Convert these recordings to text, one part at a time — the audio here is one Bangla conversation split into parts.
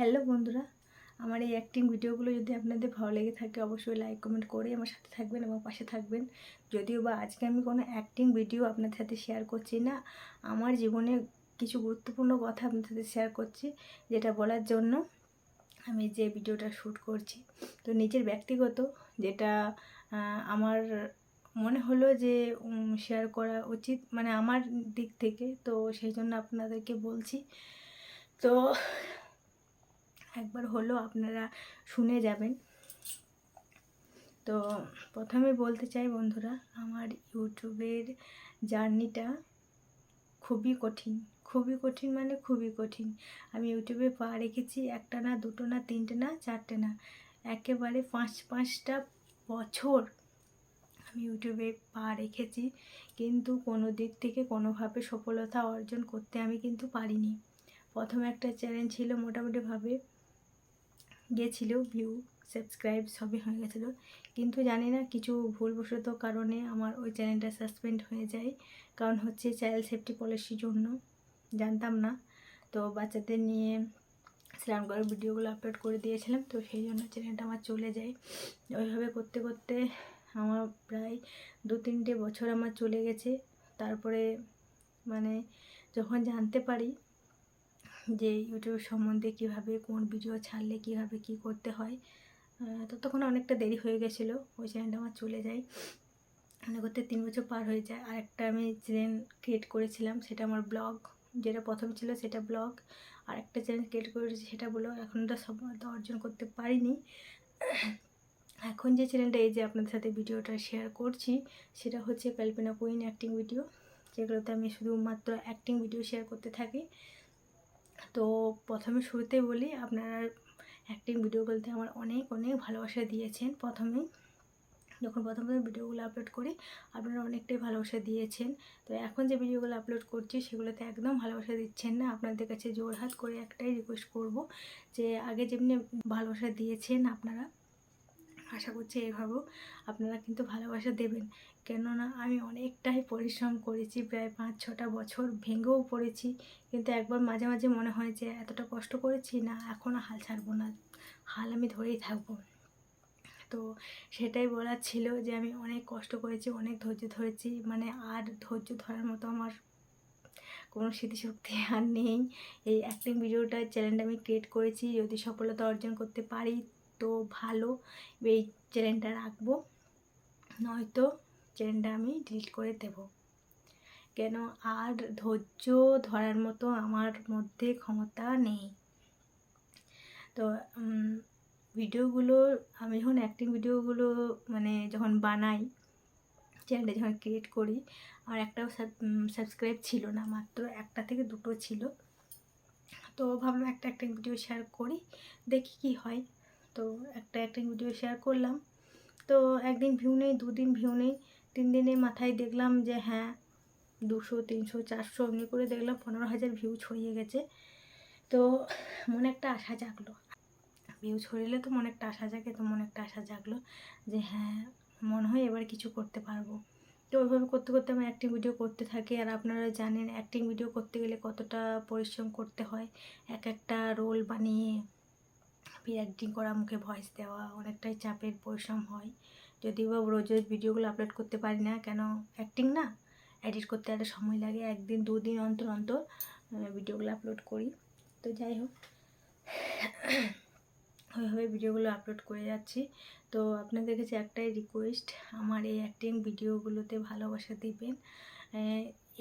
হ্যালো বন্ধুরা, আমার এই অ্যাক্টিং ভিডিওগুলো যদি আপনাদের ভালো লেগে থাকে, অবশ্যই লাইক কমেন্ট করে আমার সাথে থাকবেন এবং পাশে থাকবেন। যদিও বা আজকে আমি কোনো অ্যাক্টিং ভিডিও আপনাদের সাথে শেয়ার করছি না, আমার জীবনে কিছু গুরুত্বপূর্ণ কথা আপনাদের সাথে শেয়ার করছি, যেটা বলার জন্য আমি যে ভিডিওটা শ্যুট করছি। তো নিজের ব্যক্তিগত যেটা আমার মনে হলো যে শেয়ার করা উচিত মানে আমার দিক থেকে, তো সেই জন্য আপনাদেরকে বলছি। তো একবার হলো আপনারা শুনে যাবেন। তো প্রথমে বলতে চাই বন্ধুরা, আমার ইউটিউবের জার্নিটা খুবই কঠিন খুবই কঠিন মানে খুবই কঠিন। আমি ইউটিউবে পা রেখেছি একটা না, দুটো না, তিনটে না, চারটে না, একেবারে পাঁচ পাঁচটা বছর আমি ইউটিউবে পা রেখেছি। কিন্তু কোনো দিক থেকে কোনোভাবে সফলতা অর্জন করতে আমি কিন্তু পারিনি। প্রথমে একটা চ্যালেঞ্জ ছিল মোটামুটিভাবে গেছিল ভিউ সাবস্ক্রাইব সবই হয়ে গেছিল। কিন্তু জানি না, কিছু ভুলবশত কারণে আমার ওই চ্যানেলটা সাসপেন্ড হয়ে যায়। কারণ হচ্ছে চাইল্ড সেফটি পলিসির জন্য, জানতাম না। তো বাচ্চাদের নিয়ে স্নান করার ভিডিওগুলো আপলোড করে দিয়েছিলাম, তো সেই জন্য চ্যানেলটা আমার চলে যায়। ওইভাবে করতে করতে আমার প্রায় দু তিনটে বছর আমার চলে গেছে। তারপরে মানে যখন জানতে পারি যে ইউটিউব সম্বন্ধে কীভাবে কোন ভিডিও ছাড়লে কীভাবে কি করতে হয় আহ, তো তখন অনেকটা দেরি হয়ে গেছিল ওই চ্যানেলটা আমার চলে যায়। মানে করতে তিন বছর পার হয়ে যায়। আর একটা আমি চ্যানেল ক্রিয়েট করেছিলাম সেটা আমার ব্লগ যেটা প্রথম ছিল সেটা ব্লগ আর একটা চ্যানেল ক্রিয়েট করেছি সেটা ব্লগ এখন ওটা সফলতা অর্জন করতে পারিনি। এখন যে চ্যানেলটা এই যে আপনাদের সাথে ভিডিওটা শেয়ার করছি সেটা হচ্ছে কল্পনা কুইন অ্যাক্টিং ভিডিও যেগুলোতে আমি শুধুমাত্র অ্যাক্টিং ভিডিও শেয়ার করতে থাকি। তো প্রথমে শুরুতেই বলি, আপনারা অ্যাক্টিং ভিডিও বলতে আমার অনেক অনেক ভালোবাসা দিয়েছেন প্রথমেই। যখন প্রথম প্রথম ভিডিওগুলো আপলোড করি, আপনারা অনেকটাই ভালোবাসা দিয়েছেন। তো এখন যে ভিডিওগুলো আপলোড করছি, সেগুলোতে একদম ভালোবাসা দিচ্ছেন না। আপনাদের কাছে জোরহাত করে একটাই রিকোয়েস্ট করব যে, আগে যেমনি ভালোবাসা দিয়েছেন আপনারা আশা করছি এভাবেও আপনারা কিন্তু ভালোবাসা দেবেন। কেননা আমি অনেকটাই পরিশ্রম করেছি, প্রায় পাঁচ ছটা বছর ভেঙেও পড়েছি। কিন্তু একবার মাঝে মাঝে মনে হয় যে, এতটা কষ্ট করেছি না এখনও হাল ছাড়বো না, হাল আমি ধরেই থাকব। তো সেটাই বলার ছিল যে, আমি অনেক কষ্ট করেছি, অনেক ধৈর্য ধরেছি। মানে আর ধৈর্য ধরার মতো আমার কোনো স্মৃতিশক্তি আর নেই। এই অ্যাক্টিং ভিডিওটার চ্যানেলটা আমি ক্রিয়েট করেছি। যদি সফলতা অর্জন করতে পারি তো ভালো এই চ্যানেলটা রাখব, নয়তো চ্যানেলটা আমি ডিলিট করে দেব। কেন? আর ধৈর্য ধরার মতো আমার মধ্যে ক্ষমতা নেই। তো ভিডিওগুলো, আমি যখন অ্যাক্টিং ভিডিওগুলো মানে যখন বানাই চ্যানেলটা যখন ক্রিয়েট করি, আর একটাও সাবস্ক্রাইব ছিল না মাত্র, একটা থেকে দুটো ছিল, তো ভাবলাম একটা অ্যাক্টিং ভিডিও শেয়ার করি, দেখি কি হয়। তো একটা অ্যাক্টিং ভিডিও শেয়ার করলাম। তো একদিন ভিউ নেই, দুদিন ভিউ নেই, তিন দিনের মাথায় দেখলাম যে হ্যাঁ দুশো, তিনশো, চারশো এমনি করে দেখলাম, পনেরো হাজার ভিউ ছড়িয়ে গেছে। তো মনে একটা আশা জাগলো। ভিউ ছড়িলে তো মনে একটা আশা জাগে, তো মনে একটা আশা জাগলো যে হ্যাঁ মনে হয় এবার কিছু করতে পারব। তো ওইভাবে করতে করতে আমি অ্যাক্টিং ভিডিও করতে থাকি। আর আপনারা জানেন অ্যাক্টিং ভিডিও করতে গেলে কতটা পরিশ্রম করতে হয়, এক একটা রোল বানিয়ে অ্যাক্টিং করা মুখে ভয়েস দেওয়া অনেকটাই চাপের পরিশ্রম হয়। যদিও বা রোজ রোজ ভিডিওগুলো আপলোড করতে পারি না, কেন অ্যাক্টিং না? এডিট করতে একটা সময় লাগে, একদিন দুদিন অন্তর অন্তর ভিডিওগুলো আপলোড করি। তো যাই হোক, ওইভাবে ভিডিওগুলো আপলোড করে যাচ্ছি। তো আপনাদের কাছে একটাই রিকোয়েস্ট আমার এই অ্যাক্টিং ভিডিওগুলোতে ভালোবাসা দিবেন।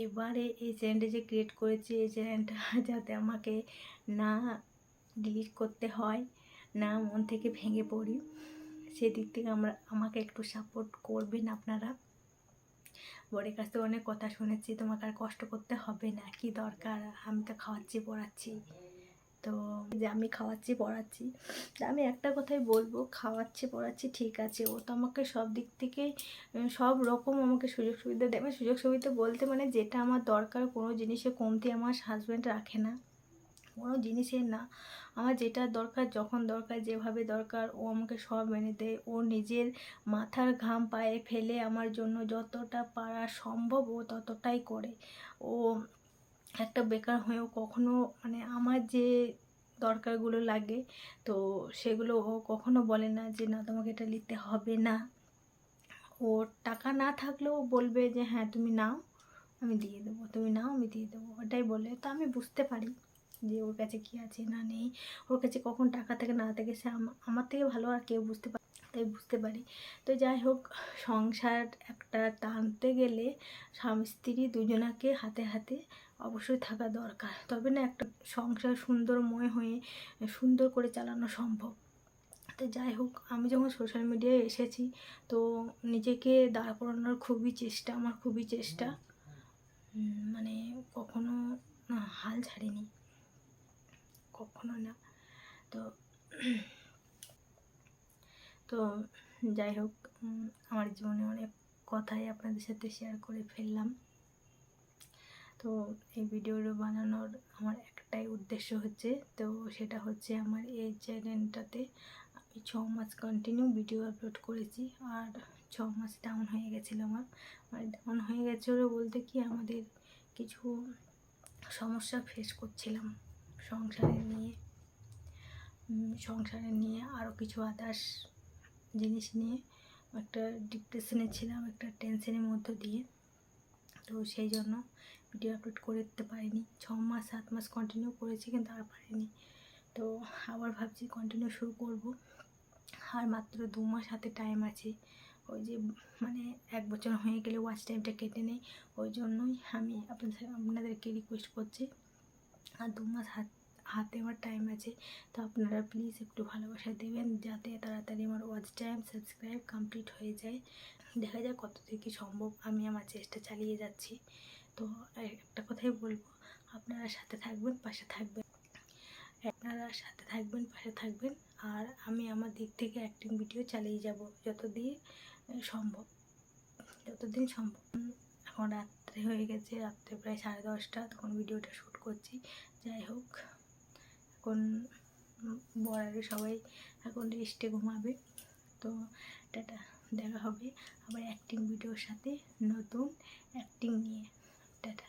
এবারে এই চ্যানেলটা যে ক্রিয়েট করেছি, এই চ্যানেলটা যাতে আমাকে না ডিলিট করতে হয়, না মন থেকে ভেঙে পড়ি। সেদিক থেকে আমরা, আমাকে একটু সাপোর্ট করবেন আপনারা। বরের কাছ থেকে অনেক কথা শুনেছি, তোমাকে আর কষ্ট করতে হবে না, কি দরকার? আমি তো খাওয়াচ্ছি, পড়াচ্ছি। তো যে আমি খাওয়াচ্ছি, পড়াচ্ছি। আমি একটা কথাই বলব, খাওয়াচ্ছি, পড়াচ্ছি, ঠিক আছে। ও তো আমাকে সব দিক থেকে সব রকম আমাকে সুযোগ সুবিধা মানে সুযোগ সুবিধা বলতে মানে যেটা আমার দরকার, কোনো জিনিসে কমতি আমার হাজব্যান্ড রাখে না। কোনো জিনিসের না। আমার যেটা দরকার, যখন দরকার, যেভাবে দরকার, ও আমাকে সব এনে দেয়। ও নিজের মাথার ঘাম পায়ে ফেলে আমার জন্য যতটা পারা সম্ভব, ও ততটাই করে। ও একটা বেকার হয়েও কখনো মানে আমার যে দরকারগুলো লাগে, তো সেগুলো ও কখনো বলে না যে, না, তোমাকে এটা নিতে হবে না। ও টাকা না থাকলেও বলবে যে হ্যাঁ তুমি নাও, আমি দিয়ে দেবো, তুমি নাও, আমি দিয়ে দেবো। ওটাই বলে তো আমি বুঝতে পারি। যে ওর কাছে কী আছে না নেই, ওর কাছে কখন টাকা থেকে না থেকে সে আমা- আমার থেকে ভালো আর কেউ বুঝতে পারে তাই বুঝতে পারি। তো যাই হোক, সংসার একটা টানতে গেলে স্বামী স্ত্রী দুজনাকে হাতে হাতে অবশ্যই থাকা দরকার। তবে না একটা সংসার সুন্দরময় হয়ে, সুন্দর করে চালানো সম্ভব। তো যাই হোক, আমি যখন সোশ্যাল মিডিয়ায় এসেছি, তো নিজেকে দাঁড় করানোর খুবই চেষ্টা, আমার খুবই চেষ্টা। মানে কখনো হাল ছাড়িনি। কখনো না। তো তো যাই হোক আমার জীবনে অনেক কথাই আপনাদের সাথে শেয়ার করে ফেললাম। তো এই ভিডিওটা বানানোর আমার একটাই উদ্দেশ্য হচ্ছে, তো সেটা হচ্ছে আমার এই চ্যানেলটাতে আমি ছ মাস কন্টিনিউ ভিডিও আপলোড করেছি, আর ছ মাস ডাউন হয়ে গেছিল আমার। মানে ডাউন হয়ে গেছিল বলতে কি, আমাদের কিছু সমস্যা ফেস করছিলাম। সংসারে নিয়ে সংসারে নিয়ে আরও কিছু আদার্স জিনিস নিয়ে একটা ডিপ্রেশনে ছিলাম, একটা টেনশনের মধ্য দিয়ে। তো সেই জন্য ভিডিও আপলোড করে দিতে পারিনি। ছ মাস, সাত মাস কন্টিনিউ করেছি কিন্তু আর পারিনি। তো আবার ভাবছি কন্টিনিউ শুরু করব। আর মাত্র দু মাস হাতে টাইম আছে। ওই যে মানে এক বছর হয়ে গেলে ওয়াচ টাইমটা কেটে নেই। ওই জন্যই আমি আপনাদের, আপনাদেরকে রিকোয়েস্ট করছি। আর দু মাস হাত হাতে আমার টাইম আছে। তো আপনারা প্লিজ একটু ভালোবাসা দেবেন যাতে তাড়াতাড়ি আমার ওয়াচ টাইম সাবস্ক্রাইব কমপ্লিট হয়ে যায়। দেখা যায় কত থেকে সম্ভব আমি আমার চেষ্টা চালিয়ে যাচ্ছি। তো একটা কথাই বলব, আপনারা সাথে থাকবেন, পাশে থাকবেন। আপনারা সাথে থাকবেন, পাশে থাকবেন, আর আমি আমার দিক থেকে অ্যাক্টিং ভিডিও চালিয়ে যাব যতদিন সম্ভব। যতদিন সম্ভব। এখন রাত্রে হয়ে গেছে, রাত্রে প্রায় সাড়ে দশটা, তখন ভিডিওটা শ্যুট করছি। যাই হোক। এখন বরারে সবাই এখন রেস্টে ঘুমাবে। তো টাটা, দেখা হবে আবার অ্যাক্টিং ভিডিওর সাথে নতুন অ্যাক্টিং নিয়ে। টাটা।